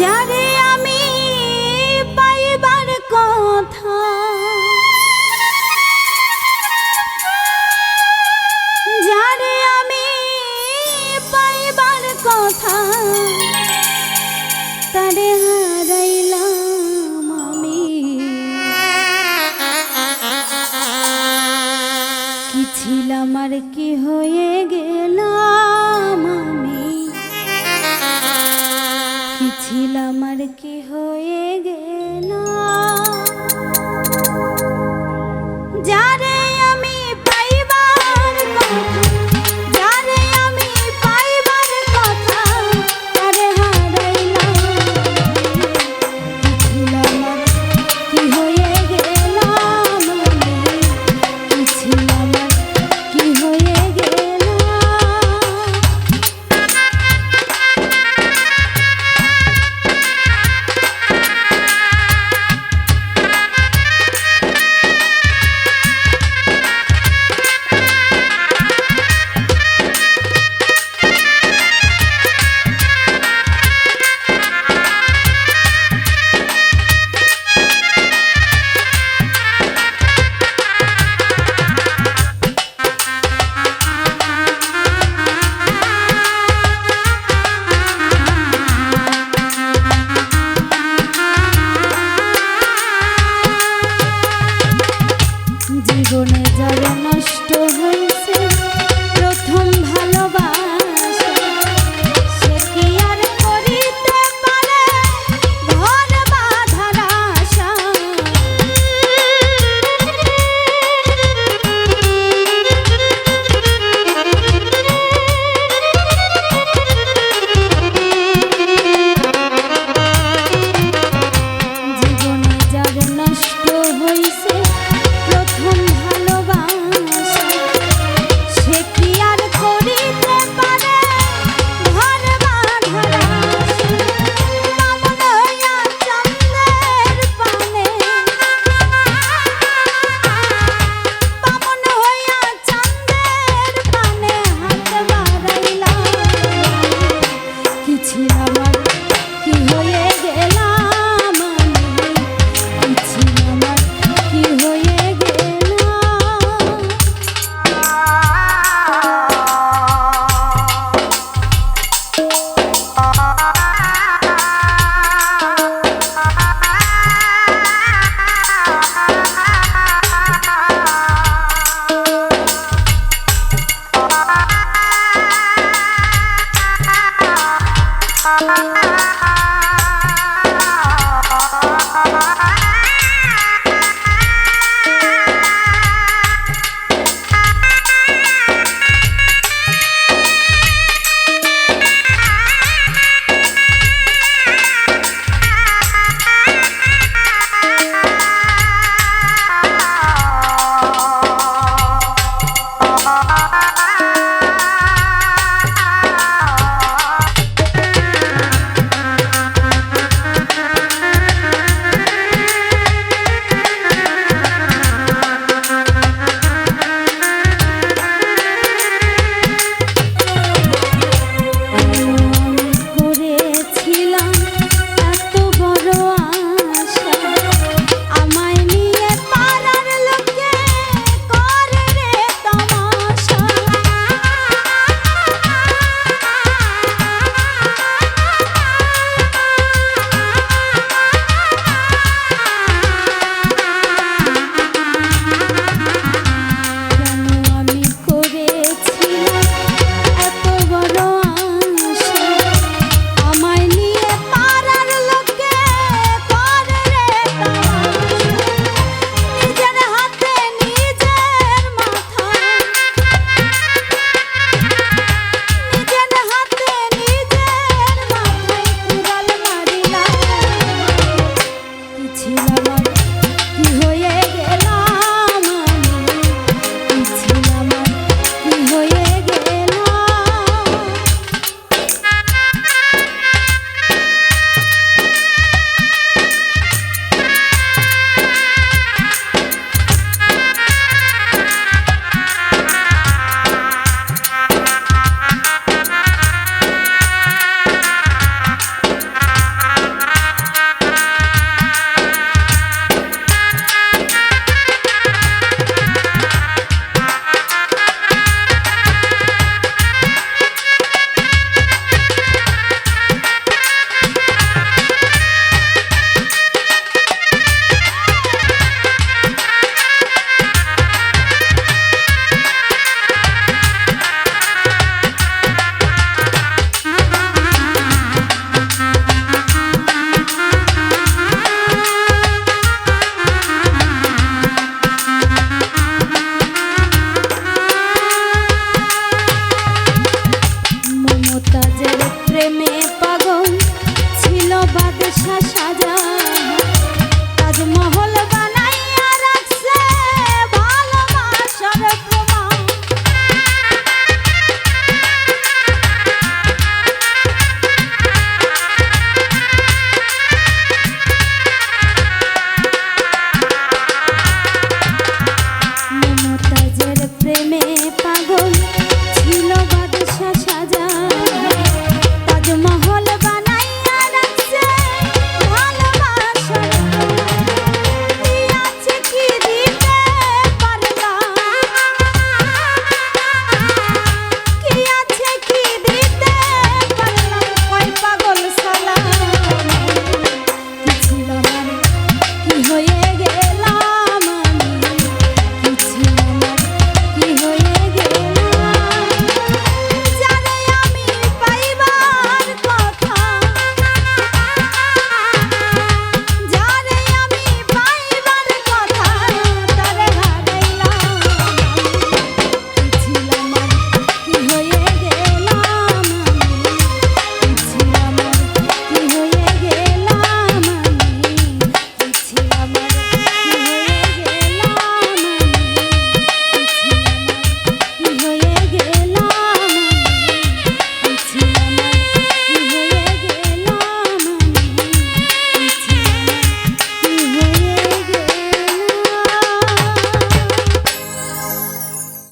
যারে আমি পাইবার কথা। যারে আমি পাইবার কথা। তারে হারাইলাম আমি। কি ছিলাম আর কি হয়ে গেলাম আমি? কি আমার কি হয়ে গেল? যারে জীবনে যাবে সিরাজের প্রেমে পাগল ছিল বাদশা সাজা। তাজমহল বানাইয়া রাখছে ভালোবাসার